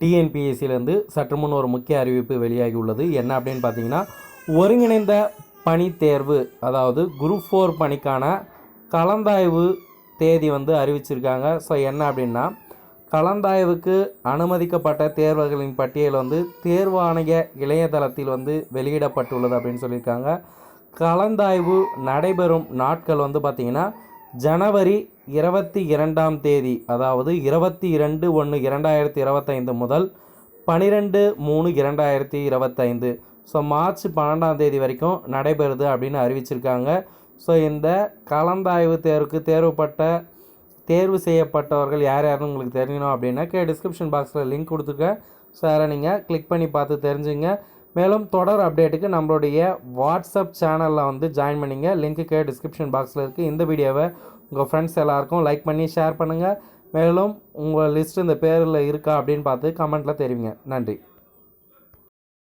டிஎன்பிஎஸ்சிலேருந்து சற்று முன் ஒரு முக்கிய அறிவிப்பு வெளியாகி உள்ளது என்ன அப்படின்னு பார்த்தீங்கன்னா ஒருங்கிணைந்த பணி தேர்வு அதாவது குரூப் ஃபோர் பணிக்கான கலந்தாய்வு தேதி வந்து அறிவிச்சிருக்காங்க. ஸோ என்ன அப்படின்னா கலந்தாய்வுக்கு அனுமதிக்கப்பட்ட தேர்வுகளின் பட்டியல் வந்து தேர்வாணைய இளையதளத்தில் இணையதளத்தில் வந்து வெளியிடப்பட்டுள்ளது அப்படின்னு சொல்லியிருக்காங்க. கலந்தாய்வு நடைபெறும் நாட்கள் வந்து பார்த்திங்கன்னா ஜனவரி இருபத்தி இரண்டாம் தேதி அதாவது இருபத்தி இரண்டு ஒன்று இரண்டாயிரத்தி இருபத்தைந்து முதல் பன்னிரெண்டு மூணு இரண்டாயிரத்தி இருபத்தைந்து. ஸோ மார்ச் பன்னெண்டாம் தேதி வரைக்கும் நடைபெறுது அப்படின்னு அறிவிச்சிருக்காங்க. ஸோ இந்த கலந்தாய்வு தேர்வுக்கு தேர்வுப்பட்ட தேர்வு செய்யப்பட்டவர்கள் யார் யாருன்னு உங்களுக்கு தெரியணும் அப்படின்னா கே டிஸ்கிரிப்ஷன் பாக்ஸில் லிங்க் கொடுத்துருக்கேன். ஸோ அதில் நீங்கள் கிளிக் பண்ணி பார்த்து தெரிஞ்சுங்க. மேலும் தொடர் அப்டேட்டுக்கு நம்மளுடைய வாட்ஸ்அப் சேனலில் வந்து ஜாயின் பண்ணிங்க. லிங்க்கு கே டிஸ்கிரிப்ஷன் பாக்ஸில் இருக்குது இந்த வீடியோவை உங்கள் ஃப்ரெண்ட்ஸ் எல்லாருக்கும் லைக் பண்ணி ஷேர் பண்ணுங்கள் மேலும் உங்கள் லிஸ்ட் இந்த பேரில் இருக்கா அப்படின்னு பார்த்து கமெண்ட்டில் தெரிவிங்க. நன்றி.